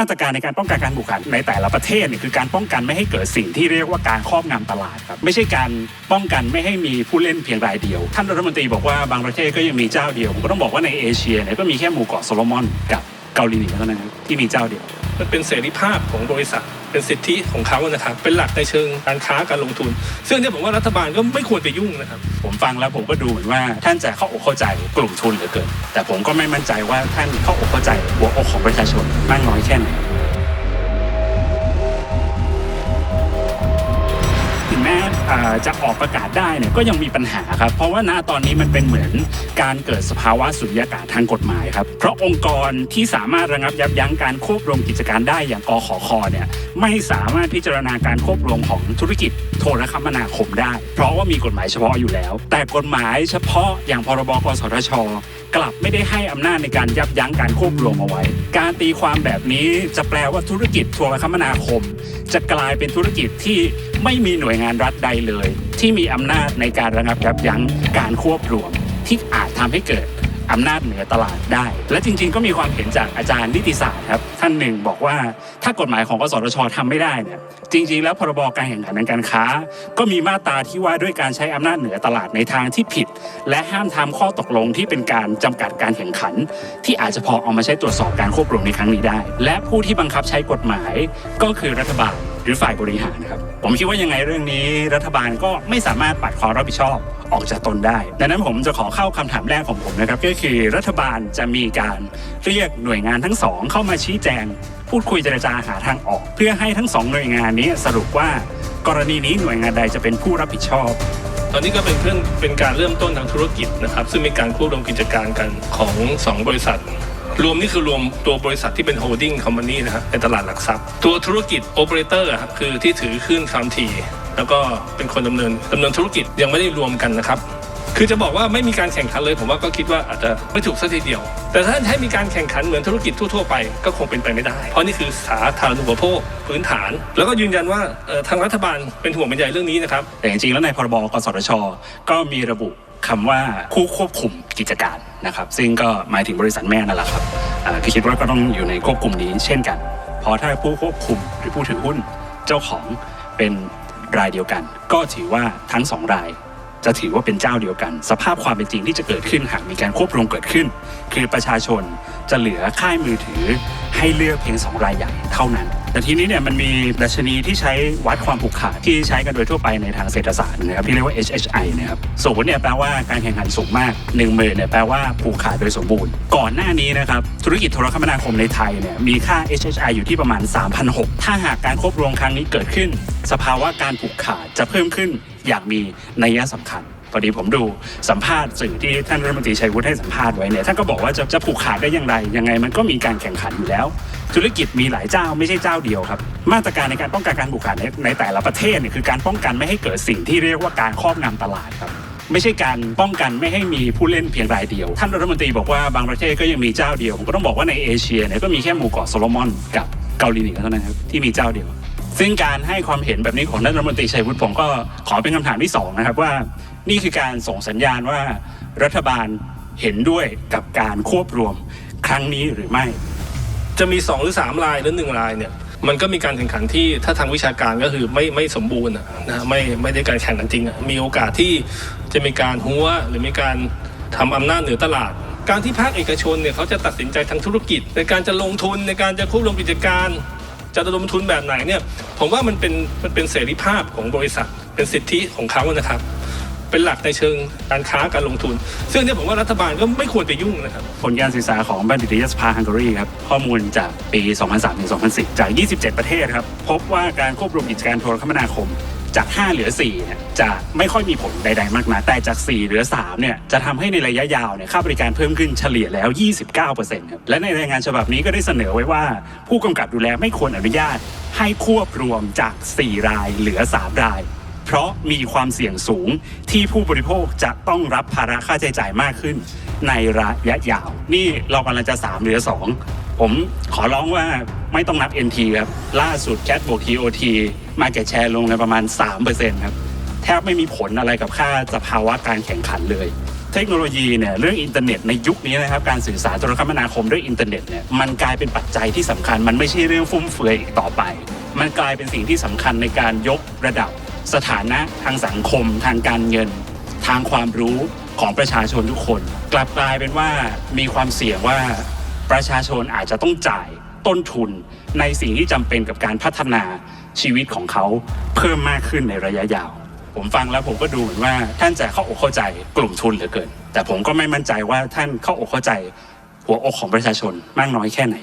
มาตรการในการป้องกันการบุกรุกในแต่ละประเทศเนี่ยคือการป้องกันไม่ให้เกิดสิ่งที่เรียกว่าการครอบงำตลาดครับไม่ใช่การป้องกันไม่ให้มีผู้เล่นเพียงรายเดียวท่านรัฐมนตรีบอกว่าบางประเทศก็ยังมีเจ้าเดียวผมก็ต้องบอกว่าในเอเชียเนี่ยก็มีแค่หมู่เกาะโซโลมอนกับเกาหลีเหนือเท่านั้นที่มีเจ้าเดียวมันเป็นเสรีภาพของบริษัท เป็นสิทธิของเขานะครับ เป็นหลักในเชิงการค้าการลงทุน ซึ่งเนี่ยผมว่ารัฐบาลก็ไม่ควรไปยุ่งนะครับ ผมฟังแล้วผมก็ดูเหมือนว่าท่านจะเข้าอกเข้าใจกลุ่มทุนเหลือเกิน แต่ผมก็ไม่มั่นใจว่าท่านเข้าอกเข้าใจหัวอกของประชาชนมากน้อยแค่ไหน จะออกประกาศได้เนี่ยก็ยังมีปัญหาครับ เพราะว่าณตอนนี้มันเป็นเหมือนการเกิดสภาวะสุญญากาศทางกฎหมายครับ เพราะองค์กรที่สามารถระงับยับยั้งการควบรวมกิจการได้อย่างกขคเนี่ยไม่สามารถพิจารณาการควบรวมของธุรกิจโทรคมนาคมได้ เพราะว่ามีกฎหมายเฉพาะอยู่แล้ว แต่กฎหมายเฉพาะอย่างพรบกสทช กลับไม่ได้ให้อำนาจในการยับยั้งการควบรวมเอาไว้ การตีความแบบนี้จะแปลว่าธุรกิจโทรคมนาคม จะกลายเป็นธุรกิจที่ไม่มีหน่วยงานรัฐใดเลย ที่มีอำนาจในการระงับยับยั้งการควบรวมที่อาจทำให้เกิด อำนาจเหนือตลาดได้ และจริง ๆ ก็มีความเห็นจากอาจารย์นิติศาสตร์ครับท่านหนึ่งบอกว่าถ้ากฎหมายของกสทชทำไม่ได้เนี่ยจริง ๆ แล้วพรบการแข่งขันทางการค้า ก็มีมาตราที่ว่าด้วยการใช้อำนาจเหนือตลาดในทางที่ผิด และห้ามทำข้อตกลงที่เป็นการจำกัดการแข่งขัน ที่อาจจะพอเอามาใช้ตรวจสอบการควบรวมในครั้งนี้ได้ และผู้ที่บังคับใช้กฎหมายก็คือรัฐบาล หรือฝ่ายบริหารนะครับ ผมคิดว่ายังไงเรื่องนี้ รัฐบาลก็ไม่สามารถปัดความรับผิดชอบออกจากตนได้ ดังนั้นผมจะขอเข้าคำถามแรกของผมนะครับ ก็คือรัฐบาลจะมีการเรียกหน่วยงานทั้งสองเข้ามาชี้แจง พูดคุยเจรจาหาทางออก เพื่อให้ทั้งสองหน่วยงานนี้สรุปว่ากรณีนี้หน่วยงานใดจะเป็นผู้รับผิดชอบตอนนี้ก็เป็นเรื่องเป็นการเริ่มต้นทางธุรกิจนะครับ ซึ่งมีการควบรวมกิจการกันของสองบริษัท รวมนี่คือรวมตัวบริษัทที่เป็นโฮลดิ้งคอมพานีนะครับในตลาดหลักทรัพย์ ตัวธุรกิจโอเปอเรเตอร์คือที่ถือขึ้นความถี่แล้วก็เป็นคนดำเนินดำเนินธุรกิจยังไม่ได้รวมกันนะครับคือจะบอกว่าไม่มีการแข่งขันเลย ผมว่าก็คิดว่าอาจจะไม่ถูกสักทีเดียว แต่ถ้าให้มีการแข่งขันเหมือนธุรกิจทั่วๆไปก็คงเป็นไปไม่ได้ เพราะนี่คือสาธารณูปโภคพื้นฐาน แล้วก็ยืนยันว่าทางรัฐบาลเป็นห่วงเป็นใยเรื่องนี้นะครับแต่จริงๆแล้วในพรบกสทช ก็มีระบุ คำว่าผู้ควบคุมกิจการนะครับ ซึ่งก็หมายถึงบริษัทแม่นั่นแหละครับอ่คิดว่าก็ต้องอยู่ในควบคุมนี้เช่นกัน เพราะถ้าผู้ควบคุมหรือผู้ถือหุ้นเจ้าของเป็นรายเดียวกัน ก็ถือว่าทั้งสองรายจะถือว่าเป็นเจ้าเดียวกัน สภาพความเป็นจริงที่จะเกิดขึ้นหากมีการควบรวมเกิดขึ้น คือประชาชนจะเหลือค่ายมือถือให้เลือกเพียงสองรายใหญ่เท่านั้น แต่ทีนี้เนี่ยมันมีดัชนีที่ใช้วัดความผูกขาดที่ใช้กันโดยทั่วไปในทางเศรษฐศาสตร์นะครับที่เรียกว่า HHI นะครับศูนย์เนี่ยแปลว่าการแข่งขันสูงมาก1นึ่งหมื่นเนี่ยแปลว่าผูกขาดโดยสมบูรณ์ ก่อนหน้านี้นะครับธุรกิจโทรคมนาคมในไทยเนี่ยมีค่า HHI อยู่ที่ประมาณ 3,600 ถ้าหากการควบรวมครั้งนี้เกิดขึ้น สภาวะการผูกขาดจะเพิ่มขึ้นอย่างมีนัยสำคัญ พอดีผมดูสัมภาษณ์สื่อที่ท่านรัฐมนตรีชัยวุฒิให้สัมภาษณ์ไว้เนี่ยท่านก็บอกว่าจะจะผูกขาดได้อย่างไร ยังไงมันก็มีการแข่งขันอยู่แล้ว ธุรกิจมีหลายเจ้าไม่ใช่เจ้าเดียวครับ มาตรการในการป้องกันการผูกขาดในในแต่ละประเทศเนี่ยคือการป้องกันไม่ให้เกิดสิ่งที่เรียกว่าการครอบงำตลาดครับไม่ใช่การป้องกันไม่ให้มีผู้เล่นเพียงรายเดียว ท่านรัฐมนตรีบอกว่าบางประเทศก็ยังมีเจ้าเดียว ผมก็ต้องบอกว่าในเอเชียเนี่ยก็มีแค่หมู่เกาะโซโลมอนกับเกาหลีเหนือเท่านั้นครับที่มีเจ้าเดียว ซึ่งการให้ความเห็นแบบนี้ของท่านรัฐมนตรีชัยวุฒิผมก็ขอเป็นคำถามที่สองนะครับว่า นี่คือการส่งสัญญาณว่ารัฐบาลเห็นด้วยกับการควบรวมครั้งนี้หรือไม่ จะมี 2 หรือ 3 ลายหรือ1ลายเนี่ยมันก็มีการแข่งขันที่ถ้าทางวิชาการก็คือไม่ไม่สมบูรณ์นะไม่ไม่ได้การแข่งกันจริง มีโอกาสที่จะมีการหัวหรือมีการทำอำนาจเหนือตลาด การที่ภาคเอกชนเนี่ยเขาจะตัดสินใจทางธุรกิจ ในการจะลงทุนในการจะควบรวมกิจการ จะระดมทุนแบบไหนเนี่ยผมว่ามันเป็นมันเป็นเสรีภาพของบริษัท เป็นสิทธิของเขานะครับ เป็นหลักในเชิงการค้าการลงทุน ซึ่งเนี่ยผมว่ารัฐบาลก็ไม่ควรไปยุ่งนะครับ ผลการศึกษาของบัณฑิตยสภาฮังการีครับข้อมูลจากปี 2003ถึง2010 จาก 27 ประเทศครับ พบว่าการควบรวมกิจการโทรคมนาคมจาก 5 เหลือ4เนี่ยจะไม่ค่อยมีผลใด ๆ มากนะแต่จาก 4 เหลือ3เนี่ยจะทำให้ในระยะยาวเนี่ยค่าบริการเพิ่มขึ้นเฉลี่ยแล้ว 29%ครับและในรายงานฉบับนี้ก็ได้เสนอไว้ว่า ผู้กำกับดูแลไม่ควรอนุญาตให้ควบรวมจาก 4 รายเหลือ 3 ราย เพราะมีความเสี่ยงสูงที่ผู้บริโภคจะต้องรับภาระค่าใช้จ่ายมากขึ้น ในระยะยาว นี่เรากำลังจะ3เหลือ 2 ผมขอร้องว่าไม่ต้องนับ NT ครับ ล่าสุดแคทบวก TOT มาเก็ตแชร์ลงในประมาณ 3%ครับ แทบไม่มีผลอะไรกับค่าสภาวะการแข่งขันเลยเทคโนโลยีเนี่ยเรื่องอินเทอร์เน็ตในยุคนี้นะครับการสื่อสารโทรคมนาคมด้วยอินเทอร์เน็ตเนี่ยมันกลายเป็นปัจจัยที่สำคัญ มันไม่ใช่เรื่องฟุ่มเฟือยอีกต่อไป มันกลายเป็นสิ่งที่สำคัญในการยกระดับ สถานะทางสังคม ทางการเงิน ทางความรู้ของประชาชนทุกคน กลับกลายเป็นว่ามีความเสี่ยงว่าประชาชนอาจจะต้องจ่ายต้นทุนในสิ่งที่จำเป็นกับการพัฒนาชีวิตของเขาเพิ่มมากขึ้นในระยะยาว ผมฟังแล้วผมก็ดูเหมือนว่าท่านจะเข้าอกเข้าใจกลุ่มทุนเหลือเกิน แต่ผมก็ไม่มั่นใจว่าท่านเข้าอกเข้าใจหัวอกของประชาชนมากน้อยแค่ไหน